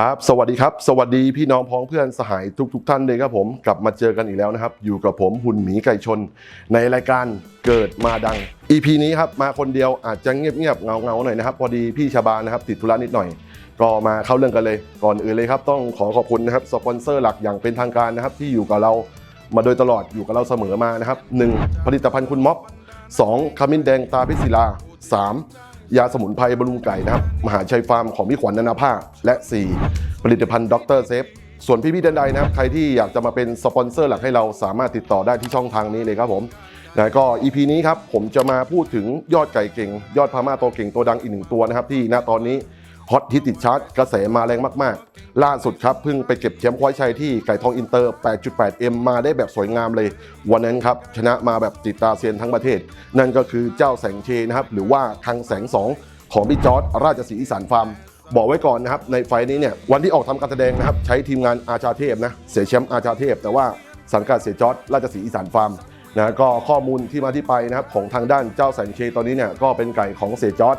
ครับสวัสดีครับ สวัสดีพี่น้องพ้องเพื่อนสหายทุกทท่านเลยครับผมกลับมาเจอกันอีกแล้วนะครับ อยู่กับผมหุ่นหมีไก่ชน ในรายการเกิดมาดัง EP นี้ครับมาคนเดียวอาจจะเงียบๆเงาๆหน่อยนะครับพอดีพี่ชาบานนะครับติดธุระนิดหน่อย ก็มาเข้าเรื่องกันเลย ก่อนอื่นเลยครับต้องขอขอบคุณนะครับสปอนเซอร์หลักอย่างเป็นทางการนะครับที่อยู่กับเรามาโดยตลอดอยู่กับเราเสมอมานะครับ 1. ผลิตภัณฑ์คุณม็อบ 2. ขมิ้นแดงตาพิศิลา 3. ยาสมุนไพรบำรุงไก่นะครับมหาชัยฟาร์มของพี่ขวัญนานาภาคและ 4. ผลิตภัณฑ์ด็อกเตอร์เซฟส่วนพี่ๆท่านใดนะครับใครที่อยากจะมาเป็นสปอนเซอร์หลักให้เราสามารถติดต่อได้ที่ช่องทางนี้เลยครับผมนะก็ EP นี้ครับผมจะมาพูดถึงยอดไก่เก่ง ยอดพม่าตัวเก่งตัวดังอีกหนึ่งตัวนะครับที่ณตอนนี้ ฮอตฮิตติดชาร์ตกระแสมาแรงมากๆ ล่าสุดครับเพิ่งไปเก็บแชมป์ควายชัยที่ไก่ทองอินเตอร์ 8.8M มาได้แบบสวยงามเลย วันนั้นครับ ชนะมาแบบติดตาเซียนทั้งประเทศ นั่นก็คือเจ้าแสงเชนะครับ หรือว่าคังแสงสองของพี่จอร์ดราชสีอีสานฟาร์ม บอกไว้ก่อนนะครับ ในไฟล์นี้เนี่ยวันที่ออกทำการแสดงนะครับ ใช้ทีมงานอาชาเทพนะเสียแชมป์อาชาเทพ แต่ว่าสังกัดเสียจอร์ดราชสีอีสานฟาร์มนะก็ข้อมูลที่มาที่ไปนะครับของทางด้านเจ้าแสงเชตอนนี้เนี่ยก็เป็นไก่ของเสียจอร์ด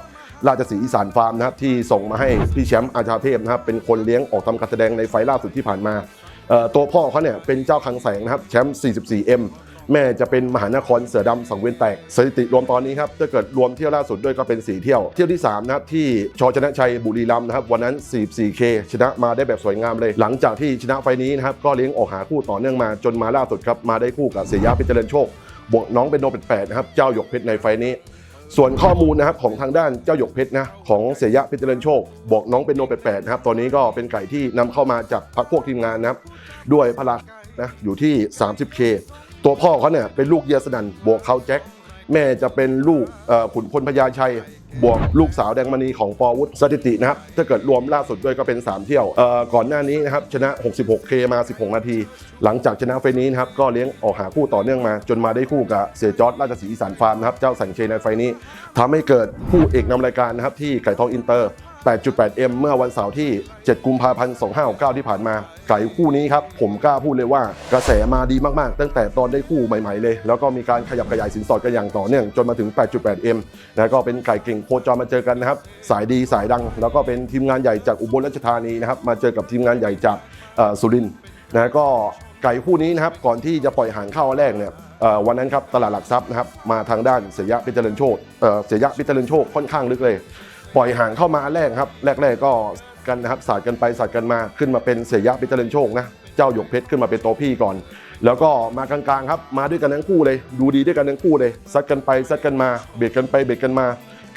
ราชสีอีสานฟาร์มนะครับที่ส่งมาให้พี่แชมป์อาชาเทพนะครับเป็นคนเลี้ยงออกทำการแสดงในไฟล่าสุดที่ผ่านมาตัวพ่อเขาเนี่ยเป็นเจ้าคังแสงนะครับแชมป์ 44M แม่จะเป็นมหานครเสือดำสังเวียนแตกสถิติรวมตอนนี้ครับถ้าเกิดรวมเที่ยวล่าสุดด้วยก็เป็น 4 เที่ยว เที่ยวที่3นะครับที่ชอชนะชัยบุรีรัมย์นะครับวันนั้น 44K ชนะมาได้แบบสวยงามเลย หลังจากที่ชนะไฟนี้นะครับก็เลี้ยงออกหาคู่ต่อเนื่องมาจนมาล่าสุดครับมาได้คู่กับเสียยาเพชรเจริญโชคบวกน้องเป็นโนเป็นแปดนะครับเจ้าหยกเพชรในไฟนี้ ส่วนข้อมูลนะครับของทางด้านเจ้าหยกเพชรนะของเสียยะเพชรเจริญโชค บอกน้องเป็นโนแปดนะครับตอนนี้ก็เป็นไก่ที่นำเข้ามาจากพักพวกทีมงานนะครับด้วยพลังนะอยู่ที่ 30K ตัวพ่อเขาเนี่ยเป็นลูกเยสนันบวกเขาแจ็ค แม่จะเป็นลูกขุนพลพญาชัย บวกลูกสาวแดงมณีของปอวุฒิสถิตินะครับถ้าเกิดรวมล่าสุดด้วยก็เป็น 3 เที่ยวก่อนหน้านี้นะครับชนะ 66K มา 16 นาที หลังจากชนะไฟล์นี้นะครับก็เลี้ยงออกหาคู่ต่อเนื่องมา จนมาได้คู่กับเสียจอร์ดราชสีอีสานฟาร์มนะครับเจ้าสังเชในไฟล์นี้ทำให้เกิดคู่เอกนำรายการนะครับที่ไก่ทองอินเตอร์ 8.8M เมื่อวันเสาร์ที่ 7 กุมภาพันธ์ 2569 ที่ผ่านมา ไก่คู่นี้ครับ ผมกล้าพูดเลยว่ากระแสมาดีมาก ๆ ตั้งแต่ตอนได้คู่ใหม่ ๆ เลย แล้วก็มีการขยับขยายสินสอดกันอย่างต่อเนื่องจนมาถึง 8.8M นะก็เป็นไก่เก่งโคจรมาเจอกันนะครับ สายดีสายดัง แล้วก็เป็นทีมงานใหญ่จากอุบลราชธานีนะครับ มาเจอกับทีมงานใหญ่จากสุรินทร์นะก็ไก่คู่นี้นะครับก่อนที่จะปล่อยหางเข้าแรกเนี่ยวันนั้นครับตลาดหลักทรัพย์นะครับมาทางด้านเสียยะพิจารณโชคเอ่อเสียยะพิจารณโชคค่อนข้างลึกเลย ปล่อยห่างเข้ามาแรกครับ แรกๆก็กันนะครับสาดกันไปสาดกันมาขึ้นมาเป็นเสียยะพิจารณโชคนะเจ้าหยกเพชรขึ้นมาเป็นโตพี่ก่อน แล้วก็มากลางๆครับมาด้วยกันทั้งคู่เลย ดูดีด้วยกันทั้งคู่เลยซัดกันไปซัดกันมา เบียดกันไปเบียดกันมา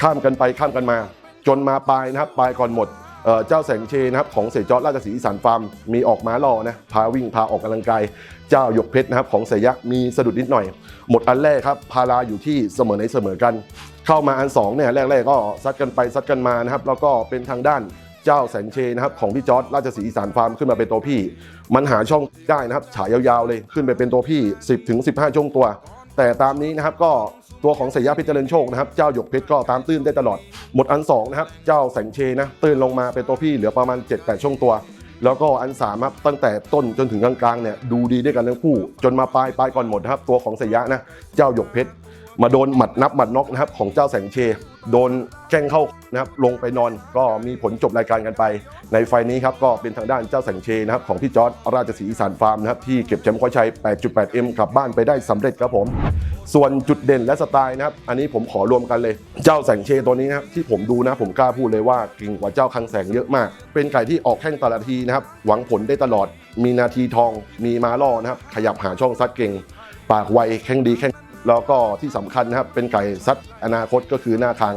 ข้ามกันไปข้ามกันมา จนมาปลายนะครับปลายก่อนหมด เจ้าแสงเชนะครับของเสยจอร์ราชสีสานฟาร์มมีออกม้ารอนะพาวิ่งพาออกกำลังกายเจ้าหยกเพชรนะครับของเสยยะมีสะดุดนิดหน่อย หมดอันแรกครับพาราอยู่ที่เสมอในเสมอกัน เข้ามาอันสองเนี่ยแรกๆก็ซัดกันไปซัดกันมานะครับแล้วก็เป็นทางด้านเจ้าแสงเชนะครับของพี่จอร์ดราชสีอีสานฟาร์มขึ้นมาเป็นตัวพี่ มันหาช่องได้นะครับฉายยาวๆเลยขึ้นไปเป็นตัวพี่ 10ถึง15 ช่วงตัว แต่ตามนี้นะครับก็ ตัวของสยยาเพชรเจริญโชคนะครับเจ้าหยกเพชรก็ตามตื้นได้ตลอด หมดอันสองนะครับเจ้าแสงเชนะตื้นลงมาเป็นตัวพี่เหลือประมาณ7-8ช่วงตัว แล้วก็อันสามครับตั้งแต่ต้นจนถึงกลางๆเนี่ยดูดีด้วยกันทั้งคู่ จนมาปลายปลายก่อนหมดนะครับตัวของสยยะนะเจ้าหยกเพชรมาโดนหมัดนับหมัดน็อกนะครับของเจ้าแสงเช โดนแข้งเข้านะครับลงไปนอนก็มีผลจบรายการกันไป ในไฟล์นี้ครับก็เป็นทางด้านเจ้าแสงเชนะครับของพี่จอร์ดราชสีสานฟาร์มนะครับที่เก็บแชมป์คว้าชัย 8.8M กลับบ้านไปได้สำเร็จครับผม ส่วนจุดเด่นและสไตล์นะครับ อันนี้ผมขอรวมกันเลย เจ้าแสงเชตัวนี้นะครับที่ผมดูนะผมกล้าพูดเลยว่าเก่งกว่าเจ้าคังแสงเยอะมาก เป็นไก่ที่ออกแข้งแต่ละทีนะครับ หวังผลได้ตลอด มีนาทีทอง มีมาล่อนะครับ ขยับหาช่องซัดเก่ง ปากไวแข้งดีแข้งแล้วก็ที่สำคัญนะครับ เป็นไก่ซัดอนาคตก็คือหน้าคาง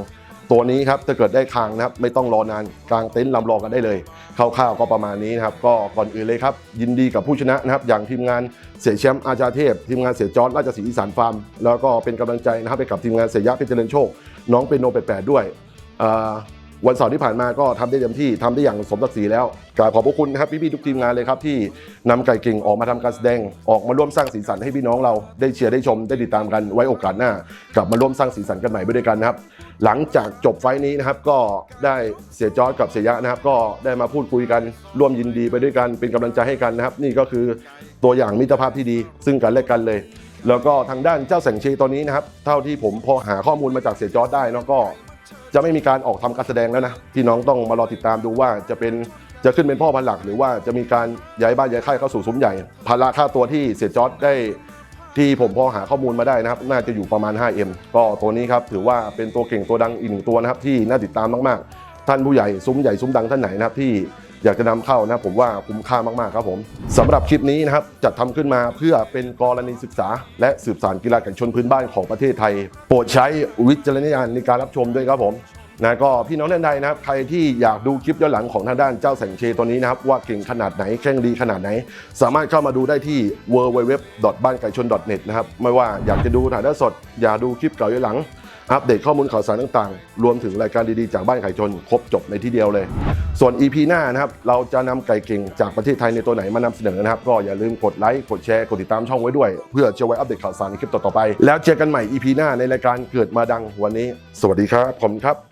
ตัวนี้ครับถ้าเกิดได้คางนะครับไม่ต้องรอนานกลางเต็นท์ลำรองกันได้เลยคร่าวๆก็ประมาณนี้นะครับก็ก่อนอื่นเลยครับ ยินดีกับผู้ชนะนะครับ อย่างทีมงานเสียแชมป์อาจาเทพ ทีมงานเสียจอร์ดราชสีอีสานฟาร์ม แล้วก็เป็นกำลังใจนะครับไปกับทีมงานเสียยะเพชรเจริญโชค น้องเป็นโนเป็ดแปดด้วยวันเสาร์ที่ผ่านมาก็ทำได้เต็มที่ทำได้อย่างสมศักดิ์ศรีแล้วกราบขอบพระคุณนะครับพี่ๆทุกทีมงานเลยครับที่นำไก่เก่งออกมาทำการแสดง ออกมาร่วมสร้างสีสันให้พี่น้องเราได้เชียร์ได้ชมได้ติดตามกันไว้โอกาสหน้า กลับมาร่วมสร้างสีสันกันใหม่ไปด้วยกันนะครับ หลังจากจบไฟนี้นะครับก็ได้เสียจอร์ดกับเสียยะนะครับ ก็ได้มาพูดคุยกันร่วมยินดีไปด้วยกันเป็นกำลังใจให้กันนะครับ นี่ก็คือตัวอย่างมิตรภาพที่ดี ซึ่งกันและกันเลย แล้วก็ทางด้านเจ้าแสงเชตอนนี้นะครับ เท่าที่ผมพอหาข้อมูลมาจากเสียจอร์ดได้นะก็ จะไม่มีการออกทำการแสดงแล้วนะพี่น้องต้องมารอติดตามดูว่าจะเป็นจะขึ้นเป็นพ่อพันหลัก หรือว่าจะมีการย้ายบ้านย้ายค่ายเข้าสู่ซุ้มใหญ่ภาระค่าตัวที่เสียจอร์ดได้ ที่ผมพอหาข้อมูลมาได้นะครับ น่าจะอยู่ประมาณ 5M ก็ตัวนี้ครับถือว่าเป็นตัวเก่งตัวดังอีกหนึ่งตัวนะครับที่น่าติดตามมากๆ ท่านผู้ใหญ่ซุ้มใหญ่ซุ้มดังท่านไหนนะครับที่อยากจะนำเข้านะผมว่าคุ้มค่ามากๆครับผมสำหรับคลิปนี้นะครับจัดทำขึ้นมาเพื่อเป็นกรณีศึกษา และสืบสานกีฬาแข่งชนพื้นบ้านของประเทศไทย โปรดใช้วิจารณญาณในการรับชมด้วยครับผม นะก็พี่น้องท่านใดนะครับใครที่อยากดูคลิปย้อนหลังของทางด้านเจ้าแสงเชตัวนี้นะครับว่าเก่งขนาดไหนแข่งดีขนาดไหน สามารถเข้ามาดูได้ที่ w w w บ้านไก่ชน .net นะครับไม่ว่าอยากจะดูถ่ายทอดสด อยากดูคลิปเก่าย้อนหลังอัปเดตข้อมูลข่าวสารต่างๆ รวมถึงรายการดีๆ จากบ้านไข่ชน ครบจบในที่เดียวเลย ส่วน EP หน้านะครับ เราจะนำไก่เก่งจากประเทศไทยในตัวไหนมานำเสนอนะครับ ก็อย่าลืมกดไลค์กดแชร์กดติดตามช่องไว้ด้วย เพื่อจะไว้อัปเดตข่าวสารในคลิปต่อๆไป แล้วเจอกันใหม่ EP หน้าในรายการเกิดมาดังวันนี้ สวัสดีครับผมครับ